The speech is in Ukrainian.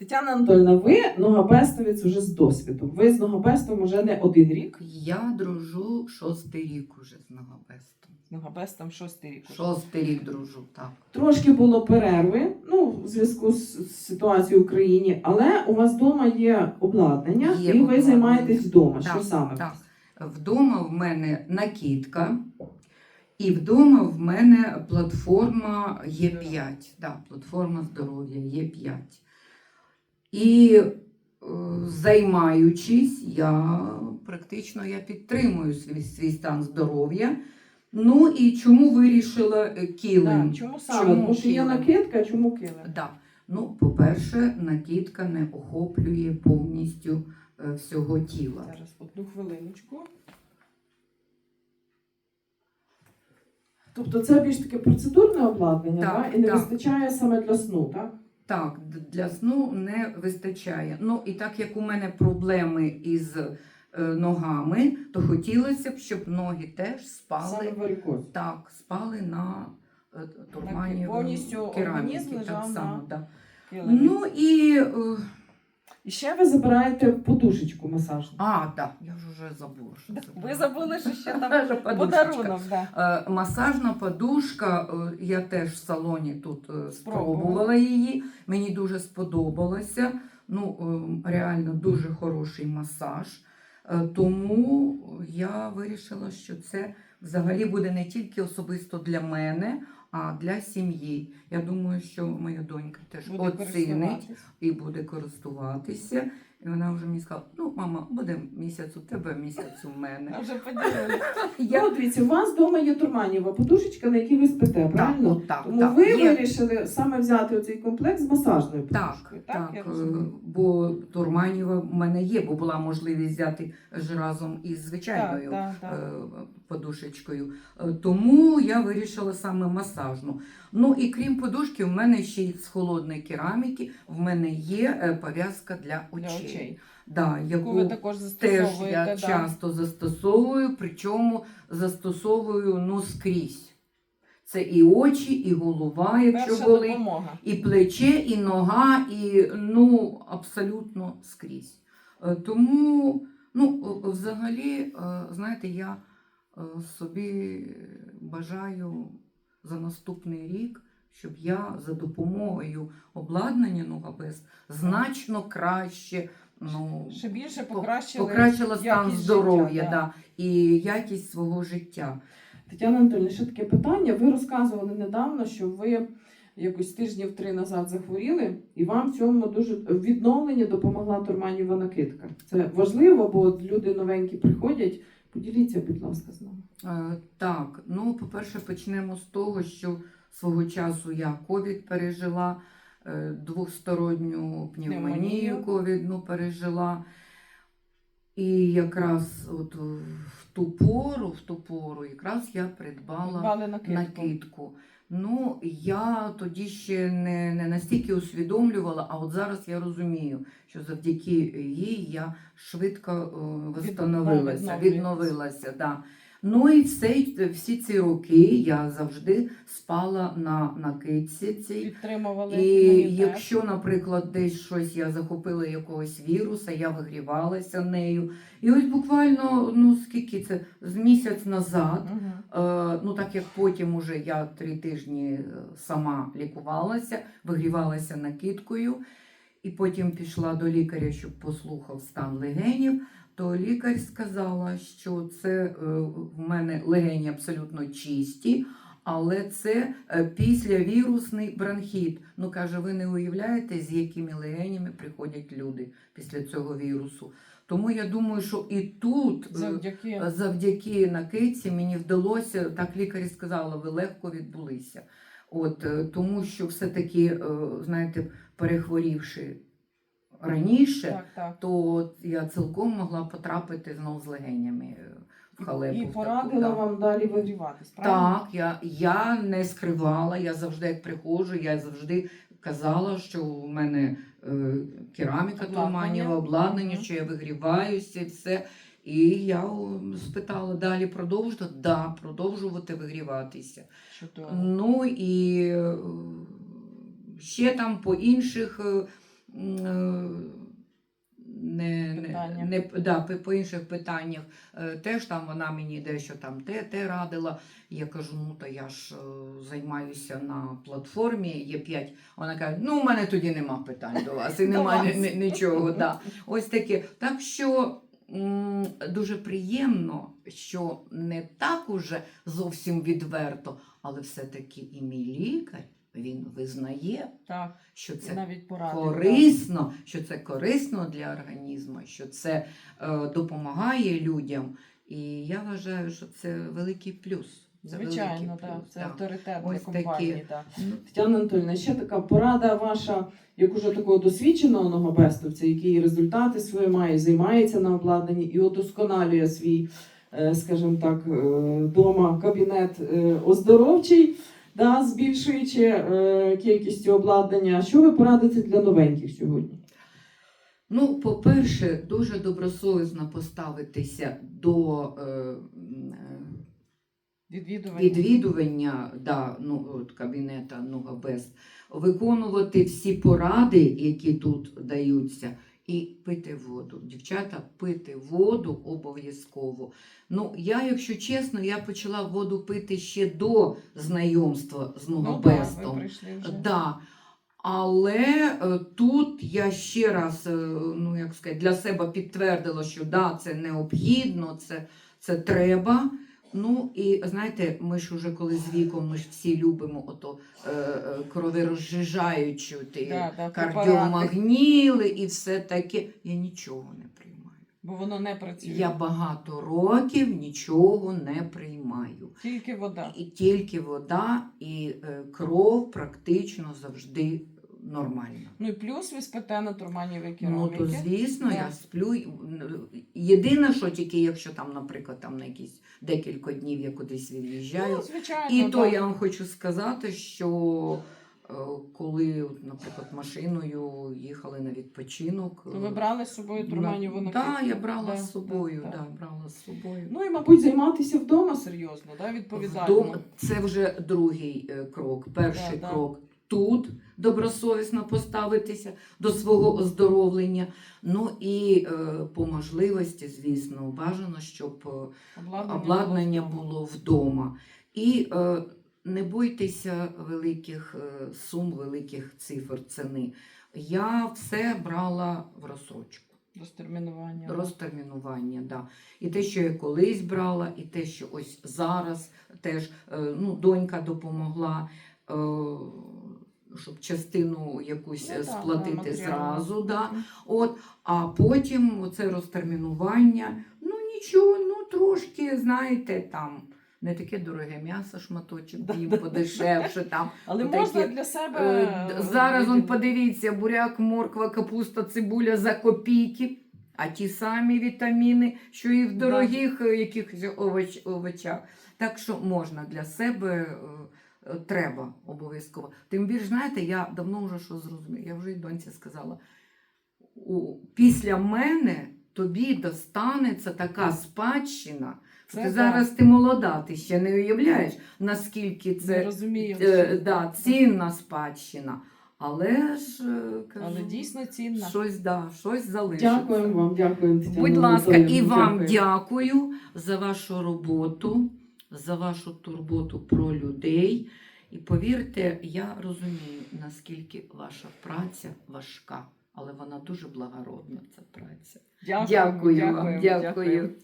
Тетяна Анатольовна, ви ногабестовець вже з досвідом. Ви з ногабестом вже не один рік. Я дружу шостий рік уже з Ногабестом. З ногабестом шостий рік. Шостий рік дружу, так. Трошки було перерви, ну, в зв'язку з ситуацією в Україні, але у вас вдома є обладнання, Є і ви займаєтесь вдома. Так, Що саме? Так. Вдома в мене накидка, і вдома в мене платформа Є5. Да, платформа здоров'я Є5. І е, займаючись, я практично я підтримую свій, свій стан здоров'я. Ну і чому вирішила е, килим? Так, чому саме? Чому що є накидка, чому килим? Да. Ну, по-перше, накидка не охоплює повністю е, всього тіла. Зараз одну хвилиночку. Тобто це більш таке процедурне обладнання, Так, да? і не так. вистачає саме для сну, так? Так, для сну не вистачає. Ну і так як у мене проблеми із е, ногами, то хотілося б, щоб ноги теж спали так, спали на е, турмані повністю організм кераміки. Так само, на да. Ну і е, І ще ви забираєте подушечку масажну. а, так, я ж вже забула. Що це Ви забули, що ще там Наша подушечка. подарунок. Да. Е, Масажна подушка, е, я теж в салоні тут е, Спробувала. спробувала її. Мені дуже сподобалося. Ну, е, реально дуже хороший масаж. Е, Тому я вирішила, що це взагалі буде не тільки особисто для мене, а для сім'ї. Я думаю, що моя донька теж Буде оцінить і буде користуватися. І вона вже мені сказала: ну, мама, буде місяць у тебе, місяць у мене. Вже поділили. Я Ну, дивіться, у вас вдома є турманіва подушечка, на якій ви спите, правильно? Так, так, Тому так. ви Є. вирішили саме взяти оцей комплект з масажною Так, подушкою. так, я е, бо Турманіва в мене є, бо була можливість взяти ж разом із звичайною Так, так, так. е, подушечкою. Е, Тому я вирішила саме масажну. Ну і крім подушки, в мене ще й з холодної кераміки в мене є е, пов'язка для очей. Очей. Да, Яку ви також теж я да. часто застосовую, причому застосовую ну скрізь. Це і очі, і голова, якщо Перша болить. допомога. І плече, і нога, і ну, абсолютно скрізь. Е, Тому, ну, взагалі, е, знаєте, я е, собі бажаю за наступний рік, щоб я за допомогою обладнання Ногабес значно краще ну, Ще більше по- покращили покращила стан якість здоров'я життя, да, і якість свого життя. Тетяна Анатольовна, ще таке питання. Ви розказували недавно, що ви якось тижнів три назад захворіли, і вам в цьому дуже в відновленні допомогла турманіва накидка. Це важливо, бо от люди новенькі приходять. Поділіться, будь ласка, з нами. Е, Так, ну, по-перше, почнемо з того, що свого часу я ковід пережила, е, двосторонню Пневмонію. ковідну пережила. І якраз от в ту пору, в ту пору, якраз я придбала накидку. накидку. Ну, я тоді ще не, не настільки усвідомлювала, а от зараз я розумію, що завдяки їй я швидко е, відновлюється. відновилася. Да. Ну і все, всі ці роки я завжди спала на накидці цій. Підтримували І імунітет. якщо, наприклад, десь щось я захопила якогось віруса, я вигрівалася нею. І ось буквально, ну скільки це, з місяць назад. Мгм. Е, ну так як потім уже я три тижні е, сама лікувалася, вигрівалася накидкою, і потім пішла до лікаря, щоб послухав стан легенів, то лікар сказала, що це е, в мене легені абсолютно чисті. Але це е, післявірусний бронхіт. Ну каже, ви не уявляєте, з якими легенями приходять люди після цього вірусу. Тому я думаю, що і тут е, Завдяки Завдяки накидці мені вдалося, так лікарі сказали, ви легко відбулися. От, е, тому що все-таки, е, знаєте, перехворівши раніше, так, так. то я цілком могла потрапити знову з легенями е, в халепу. І в таку, порадила да. вам далі вигріватись. правильно? Так, я, я не скривала, я завжди, як приходжу, я завжди казала, що у мене е, кераміка Обладнання. обладнання, що я вигріваюся і все. І я спитала далі продовжувати? Да, продовжувати вигріватися. Чудово. Ну і е, ще там по інших е, е, не, не, не да, по- інших питаннях теж там вона мені дещо там те, те радила. Я кажу, ну то я ж займаюся на платформі, є 5. Вона каже, ну у мене тоді нема питань до вас і немає нічого. Да. Ось таке. Так що дуже приємно, що не так уже зовсім відверто, але все-таки і мій лікар він визнає, Так, що це навіть поради. корисно, що це корисно для організму, що це е, допомагає людям. І я вважаю, що це великий плюс. Це Звичайно, так. плюс, Це так. авторитет Ось для компанії. такі. Так. Тетяна Анатольовна, ще така порада ваша, як уже такого досвідченого ногобестовця, який результати свої має, займається на обладнанні і удосконалює свій, е, скажімо так, вдома кабінет е, оздоровчий, да, збільшуючи е, кількістю обладнання. Що ви порадите для новеньких сьогодні? Ну, по-перше, дуже добросовісно поставитися до е, е, Відвідування. відвідування да, ну, от, кабінета Нугабест, виконувати всі поради, які тут даються, і пити воду. Дівчата, пити воду обов'язково. Ну, я, якщо чесно, я почала воду пити ще до знайомства з Ну, Нугабестом. вже. Да. Але е, тут я ще раз е, ну, як сказати, для себе підтвердила, що да, це необхідно, це, це треба. Ну і знаєте, ми ж уже коли з віком, ми ж всі любимо ото е, е, кровирозжижаючу ті Да, да, кардіомагніли і все таке. Я нічого не приймаю. Бо воно не працює. Я багато років нічого не приймаю. Тільки вода. І тільки вода і е, кров практично завжди нормальна. Ну і плюс ви спите на турманівій Ну то звісно, я сплю. Єдине, що тільки якщо там, наприклад, там на якісь декілька днів я кудись від'їжджаю. Ну, звичайно, і то так. я вам хочу сказати, що е, коли, наприклад, машиною їхали на відпочинок. То ви брали з собою турманіву Так, да, я брала з собою, да, брала з собою. Ну і, мабуть, займатися вдома Серйозно, да? відповідально. Вдома це вже другий е, крок. Перший Да, да. крок тут добросовісно поставитися до свого оздоровлення. Ну і е, по можливості, звісно, бажано, щоб е, Обладнання, обладнання було. вдома. І е, не бойтеся великих е, сум, великих цифр ціни. Я все брала в розсрочку. Розтермінування. Розтермінування, да. І те, що я колись брала, і те, що ось зараз теж е, ну, донька допомогла, е, щоб частину якусь Ну, е, так, сплатити зразу. Да. От, а потім оце розтермінування. Ну нічого, ну трошки, знаєте, там. Не таке дороге м'ясо, шматочок, їм да. подешевше там. Але Такі, можна для себе. Е, Зараз он подивіться, буряк, морква, капуста, цибуля за копійки, а ті самі вітаміни, що і в дорогих е, якихось овоч, овочах. Так що можна для себе е, е, треба обов'язково. Тим більше, знаєте, я давно вже що зрозуміла, я вже й доньці сказала. У, після мене тобі достанеться така спадщина. Це ти так. зараз ти молода, ти ще не уявляєш, наскільки це. Е, да, цінна спадщина. Але ж е, кажу, Але дійсно цінна. щось, да, щось залишиться. Дякуємо вам, дякуємо, Будь ласка, і вам дякую. дякую за вашу роботу, за вашу турботу про людей. І повірте, я розумію, наскільки ваша праця важка, але вона дуже благородна, ця праця. Дякую, Дякую вам, дякую, дякую.